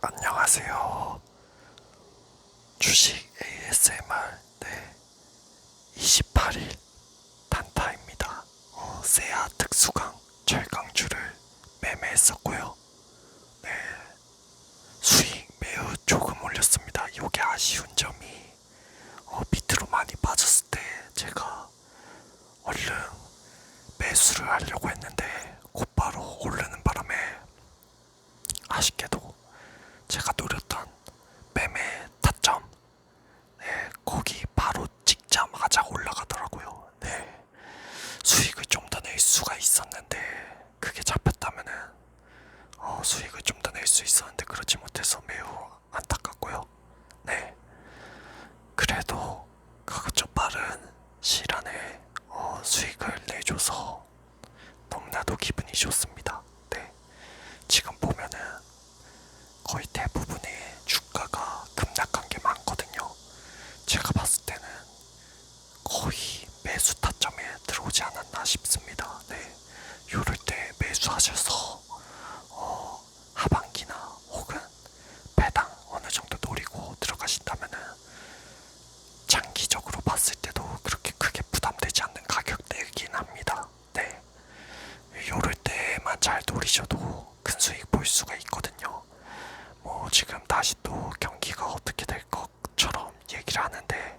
안녕하세요. 주식 ASMR 네 28일 단타입니다. 어, 세아 특수강 철강주를 매매했었고요. 네 수익 매우 조금 올렸습니다. 이게 아쉬운 점이 어, 밑으로 많이 빠졌을 때 제가 얼른 매수를 하려고 했는데 곧바로 오르는 바람에 아쉽게도 제가 노렸던 매매 타점 네, 거기 바로 찍자마자 올라가더라고요. 네. 수익을 좀 더 낼 수가 있었는데 그게 잡혔다면은 어, 수익을 좀 더 낼 수 있었는데 그렇지 못해서 매우 안타깝고요. 네. 그래도 그저 빠른 시일 안에 어, 수익을 내줘서 너무나도 기분이 좋습니다. 네. 지금 보면은 거의 대부분의 주가가 급락한 게 많거든요. 제가 봤을 때는 거의 매수 타점에 들어오지 않았나 싶습니다. 네. 요럴 때 매수하셔서 어, 하반기나 혹은 배당 어느 정도 노리고 들어가신다면은 장기적으로 봤을 때도 그렇게 크게 부담되지 않는 가격대이긴 합니다. 네. 요럴 때만 잘 노리셔도 큰 수익 볼 수가 있거든요. 뭐 지금 다시 또 경기가 어떻게 될 것처럼 얘기를 하는데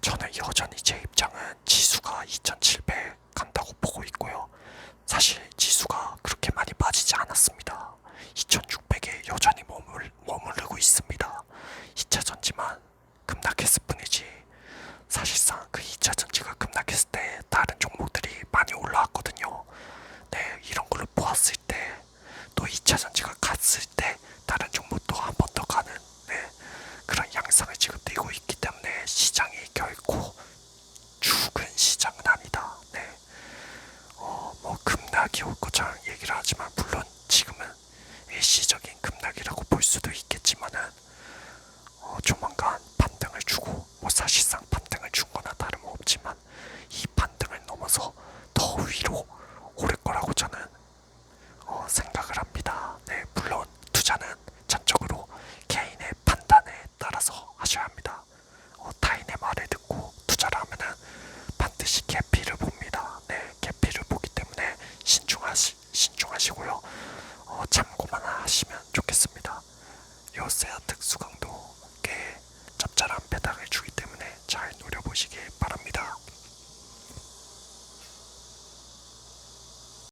저는 여전히 제 입장은 지수가 2700 간다고 보고 있고요. 사실 지수가 그렇게 많이 빠지지 않았습니다. 2600에 여전히 머물, 머무르고 있습니다. 2차 전지만 급락했을 뿐이지 사실상 그 2차 전지가 급락했을 때 다른 종목들이 많이 올라왔거든요. 네, 이런 걸로 보았을 때 또 2차 전지가 갔을 때 다른 종목도 한 번 더 가는 네, 그런 양상을 지금 띠고 있기 때문에 시장이 결코 죽은 시장은 아니다. 네. 어, 뭐 것처럼 얘기를 하지만 물론 지금은 일시적인 급락이라고 볼 수도 있겠지만은 어, 조만간 반등을 주고 뭐 사실상 반등을 준 거나 다름없지만 이 반등을 넘어서 더 위로 오를 거라고 저는 어, 생각을 합니다. 네, 물론 투자는 전적으로 개인의 판단에 따라서 하셔야 합니다. 어, 타인의 말을 듣고 투자를 하면은 반드시 개피를 봅니다. 네, 개피를 보기 때문에 신중하시, 신중하시고요. 어, 참고만 하시면 좋겠습니다. 요새야 특수강도 꽤 짭짤한 배당을 주기 때문에 잘 노려보시길 바랍니다.